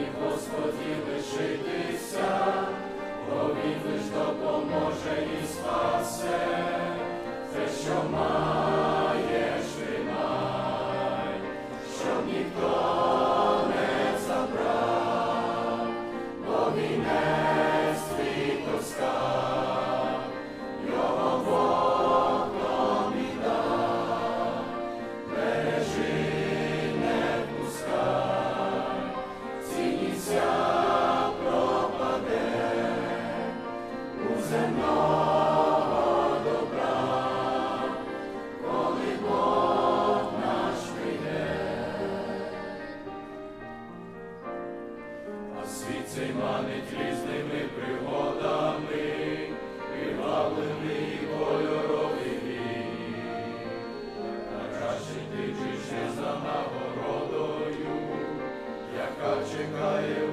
і Господі лишитися, бо Він лиш допоможе і спасе, земного добра, коли Бог наш прийде. А світ цей манить пригодами, привабливий і кольоровий вік. Та краще ти ще за нагородою, яка чекає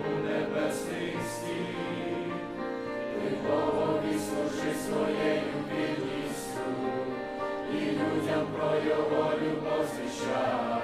про його любов свіща.